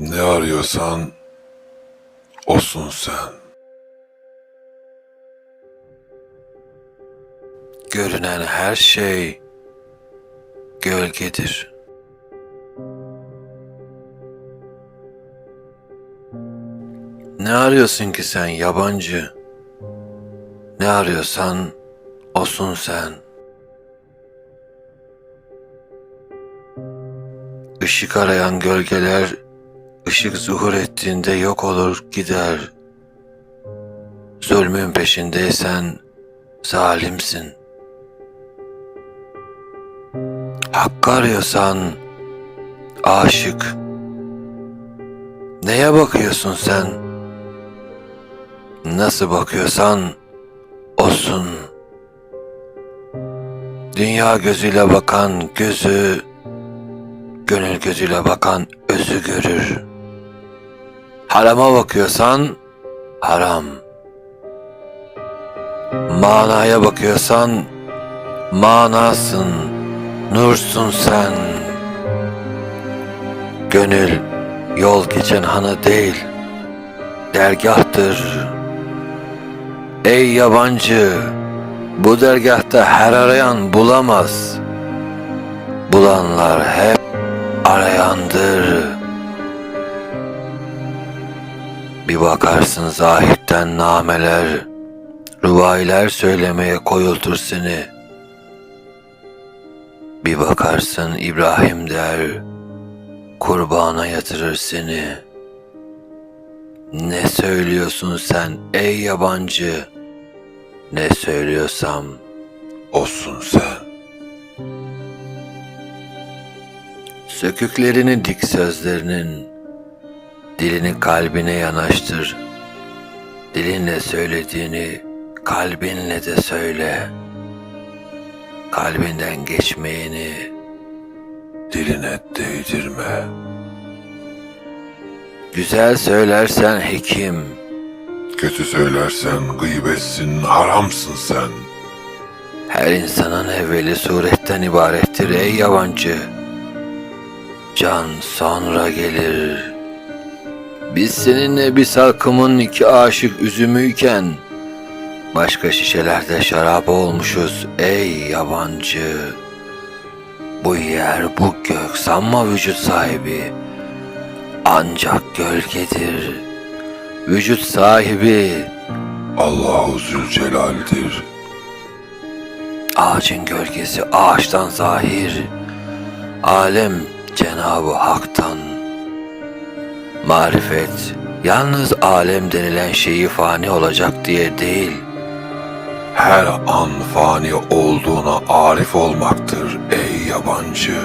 Ne arıyorsan olsun sen. Görünen her şey gölgedir. Ne arıyorsun ki sen yabancı? Ne arıyorsan olsun sen. Işık arayan gölgeler ışık zuhur ettiğinde yok olur gider. Zulmün peşindeysen zalimsin. Hakkı arıyorsan aşık. Neye bakıyorsun sen? Nasıl bakıyorsan olsun. Dünya gözüyle bakan gözü, gönül gözüyle bakan özü görür. Harama bakıyorsan haram. Manaya bakıyorsan manasın, nursun sen. Gönül yol geçen hanı değil, dergahtır. Ey yabancı, bu dergahta her arayan bulamaz. Bulanlar hep arayandır. Bir bakarsın zahitten nameler, ruvailer söylemeye koyultur seni. Bir bakarsın İbrahim der, kurbana yatırır seni. Ne söylüyorsun sen ey yabancı? Ne söylüyorsam Olsun sen. Söküklerini dik sözlerinin, dilini kalbine yanaştır. Dilinle söylediğini kalbinle de söyle. Kalbinden geçmeyeni Diline değdirme. güzel söylersen hekim, Kötü söylersen gıybetsin, haramsın sen. her insanın evveli suretten ibarettir ey yabancı. Can sonra gelir. Biz seninle bir salkımın iki aşık üzümüyken başka şişelerde şarap olmuşuz ey yabancı. Bu yer bu gök sanma vücut sahibi. Ancak gölgedir. Vücut sahibi Allahu Zülcelal'dir. Ağacın gölgesi ağaçtan zahir. Alem Cenab-ı Hak'tan. Marifet yalnız alem denilen şeyi fani olacak diye değil. Her an fani olduğuna arif olmaktır ey yabancı.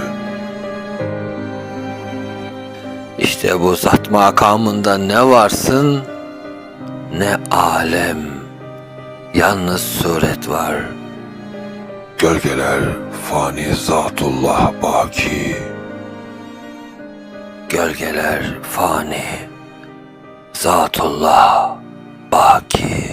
İşte bu zat makamında ne varsın ne alem. Yalnız suret var. Gölgeler fani zatullah baki. Gölgeler fani. Zatullah baki.